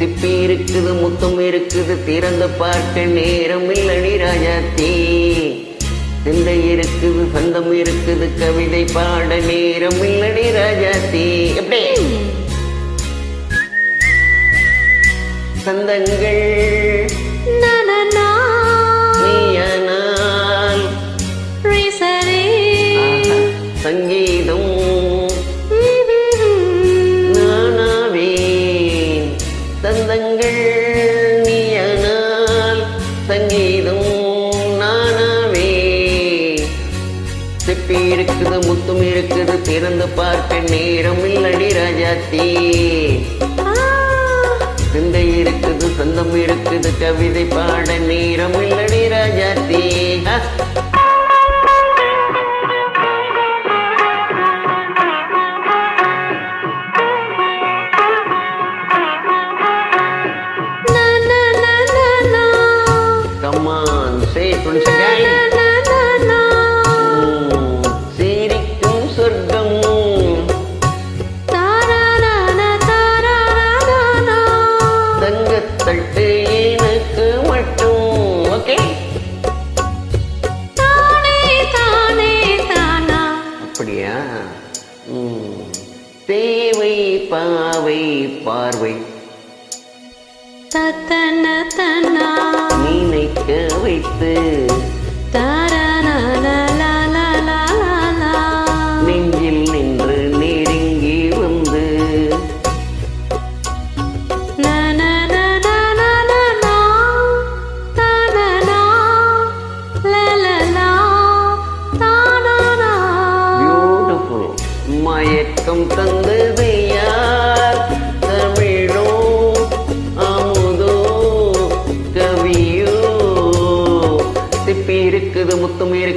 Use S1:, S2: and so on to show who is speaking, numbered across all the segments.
S1: சிப்பி இருக்குது முத்தம் இருக்குது. திறந்து பார்க்க நேரம் இல்லடி தீ சிந்தை இருக்குது சந்தம் இருக்குது. கவிதை பாட நேரம் இல்லடி தீ எப்படி? சந்தங்கள் இருக்குது திறந்து பார்க்க நேரம் இல்லடி ராஜாத்தி சிந்தை இருக்குது சொந்தம் இருக்குது கவிதை பாட நேரம் இல்லடி Rajathi. Come on, say it once again. பாவை பார்வை.
S2: தத்தன தன்னா.
S1: நினைக்க வைத்து
S2: தாரா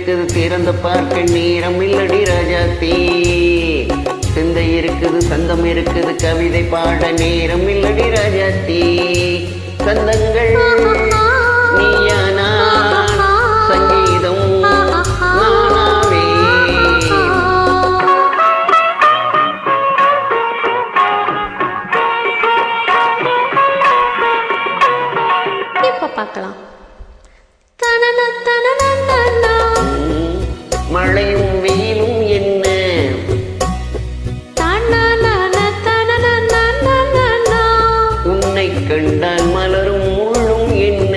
S1: இருக்குது திறந்த பார்க்க நேரம் இல்லடி ராஜாத்தி சிந்தை இருக்குது சந்தம் இருக்குது கவிதை பாட நேரம் இல்லடி ராஜாத்தி சந்தங்கள் கண்டால் மலரும் முள்ளும் என்ன.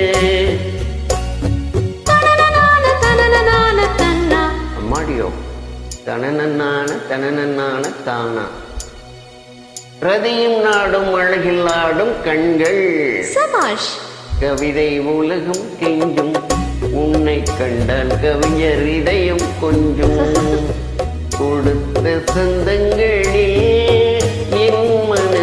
S1: அம்மாடியோ தனனன்னான தனனன்னான தானா. ரதியும் நாடும் அழகில் ஆடும் கண்கள்.
S2: சபாஷ்.
S1: கவிதை உலகம் கெஞ்சும். உன்னை கண்டால் கவிஞர் இதயம் கொஞ்சம். கொடுத்த சொந்தங்களில் என் மனதை